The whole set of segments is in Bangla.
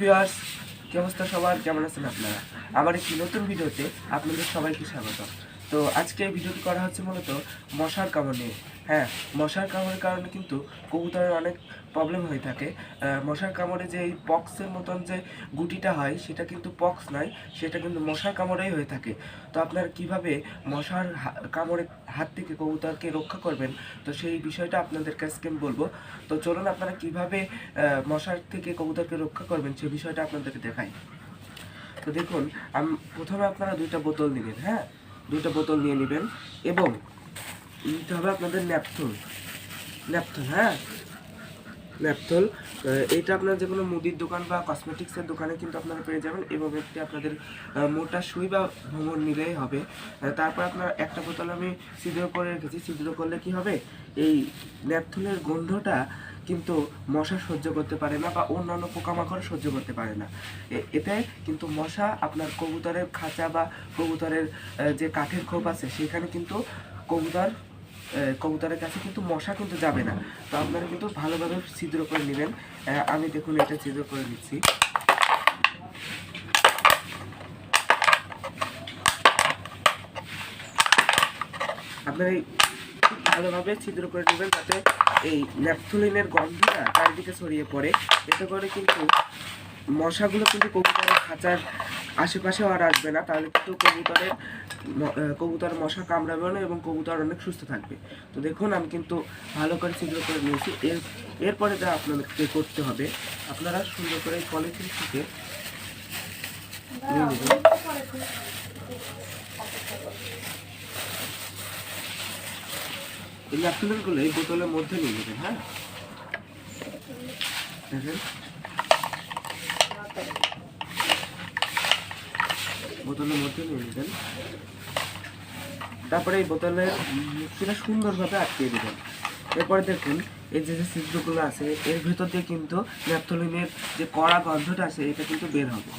ভিউয়ার্স কি অবস্থা সবার? কেমন আছেন আপনারা? আমার একটি নতুন ভিডিওতে আপনাদের সবাইকে স্বাগত তো আজকে ভিডিওটি করা হচ্ছে মূলত মশার কামড় হ্যাঁ মশার কামড়ের কারণে কিন্তু কবুতরের অনেক প্রবলেম হয়ে থাকে। মশার কামড়ে যে এই পক্সের মতন যে গুটিটা হয়, সেটা কিন্তু পক্স নয়, সেটা কিন্তু মশার কামড়েই হয়ে থাকে। তো আপনারা কীভাবে মশার কামড়ের হাত থেকে কবুতরকে রক্ষা করবেন? তো সেই বিষয়টা আপনাদের কাছে আমি বলব। তো চলুন আপনারা কীভাবে মশার থেকে কবুতরকে রক্ষা করবেন সেই বিষয়টা আপনাদেরকে দেখাই। তো দেখুন, আম- প্রথমে আপনারা দুইটা বোতল নেবেন হ্যাঁ? দুইটা বোতল নিয়ে নেবেন এবং নিতে হবে আপনাদের ন্যাপথল। ন্যাপথল হ্যাঁ? ন্যাপথল এটা আপনার যে কোনো মুদির দোকান বা কসমেটিক্সের দোকানে কিন্তু আপনারা পেয়ে যাবেন এবং একটি আপনাদের মোটা সুই বা ভ্রমণ নিলেই হবে। তারপর আপনার একটা বোতল আমি ছিদ্র করে রেখেছি। ছিদ্র করলে কি হবে? এই ন্যাপথলের গন্ধটা কিন্তু মশা সহ্য করতে পারে না বা অন্যান্য পোকামাকড় সহ্য করতে পারে না। এতে কিন্তু মশা আপনার কবুতরের খাঁচা বা কবুতরের যে কাঠের খোপ আছে, সেখানে কিন্তু কবুতর কবুতরের কাছে কিন্তু মশা কিন্তু যাবে না। তো আপনারা কিন্তু ভালোভাবে ছিদ্র করে নেবেন। আমি দেখুন এটা ছিদ্র করে নিচ্ছি। আপনারা ভালোভাবে ছিদ্র করে নেবেন যাতে এই ন্যাপথলিনের গন্ধটা চারিদিকে ছড়িয়ে পড়ে। এতে করে কিন্তু মশাগুলো কিন্তু কবুতরের খাঁচার আশেপাশেও আর আসবে না। তাহলে কিন্তু কবুতরের কবুতর মশা কামড়াবে না এবং কবুতর অনেক সুস্থ থাকবে। তো দেখুন, আমি কিন্তু ভালো করে ছিদ্র করে নিয়েছি। এর, এরপরে যা আপনাদেরকে করতে হবে, আপনারা সুন্দর করে পলিথিন থেকে নিয়ে নেবেন। এই এই বোতলের মধ্যে নিয়ে নেবেন হ্যাঁ? দেখেন। বোতলের মধ্যে নিয়ে নেবেন। তারপরে এই বোতলের মুখটা সুন্দরভাবে আটকিয়ে দেবেন। এরপরে দেখুন, এই যে যে ছিদ্রগুলো আছে, এর ভিতর দিয়ে কিন্তু ন্যাপথলিনের যে কড়া গন্ধটা আছে, এটা কিন্তু বের হবে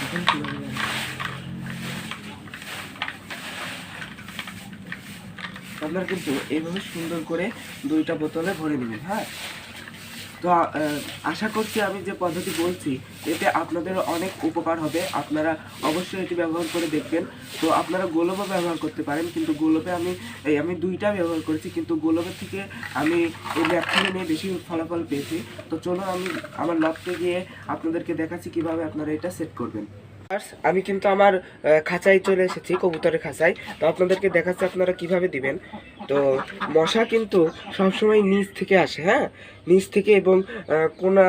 দেখুন কীভাবে বের হবে। আপনারা কিন্তু এইভাবে সুন্দর করে দুইটা বোতলে ভরে নেবেন হ্যাঁ? তো আশা করছি আমি যে পদ্ধতি বলছি, এতে আপনাদের অনেক উপকার হবে। আপনারা অবশ্যই এটি ব্যবহার করে দেখবেন। তো আপনারা গোলপও ব্যবহার করতে পারেন, কিন্তু গোলপে আমি, এই আমি দুইটা ব্যবহার করেছি, কিন্তু গোলপের থেকে আমি এই ল্যাপটপে নিয়ে বেশি ফলাফল পেয়েছি। তো চলো আমি আমার লকতে গিয়ে আপনাদেরকে দেখাচ্ছি কীভাবে আপনারা এটা সেট করবেন। আমি কিন্তু আমার খাঁচায় চলে এসেছি, কবুতরের খাঁচায়। তো আপনাদেরকে দেখাচ্ছি আপনারা কীভাবে দিবেন। তো মশা কিন্তু সবসময় নিচ থেকে আসে হ্যাঁ? নিচ থেকে এবং কোনা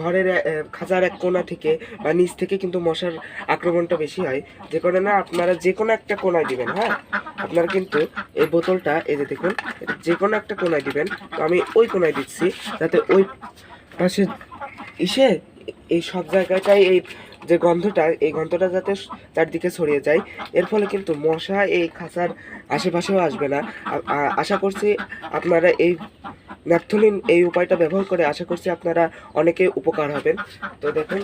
ঘরের খাঁচার এক কোনা থেকে বা নিচ থেকে কিন্তু মশার আক্রমণটা বেশি হয়। যে কারণে আপনারা যে কোনো একটা কোনায় দিবেন হ্যাঁ? আপনারা কিন্তু এই বোতলটা, এই যে দেখুন, যে কোনো একটা কোনায় দিবেন। তো আমি ওই কোনায় দিচ্ছি, যাতে ওই পাশে এসে এই সব জায়গাটাই এই যে গন্ধটা, এই গন্ধটা যাতে চারদিকে ছড়িয়ে যায়, এর ফলে কিন্তু মশা এই খাঁচার আশেপাশেও আসবে না। আশা করছি আপনারা এই ন্যাপথলিন এই উপায়টা ব্যবহার করে আশা করছি আপনারা অনেকে উপকার হবেন। তো দেখুন,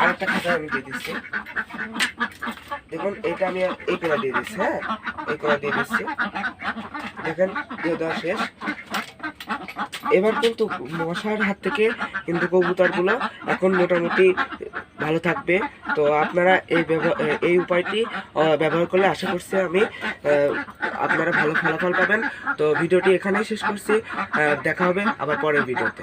আরেকটা খাঁচা আমি দিয়ে দিচ্ছি। দেখুন এটা আমি এই কোনা দিয়ে দিচ্ছি হ্যাঁ? এই কোনা দিয়ে দিচ্ছি। দেখেন, দিয়ে দেওয়া শেষ। এবার কিন্তু মশার হাত থেকে কিন্তু কবুতরগুলো এখন মোটামুটি ভালো থাকবে। তো আপনারা এই এই উপায়টি ব্যবহার করলে আশা করছি আমি আপনারা ভালো ফলাফল পাবেন। তো ভিডিওটি এখানেই শেষ করছি। দেখা হবে আবার পরের ভিডিওতে।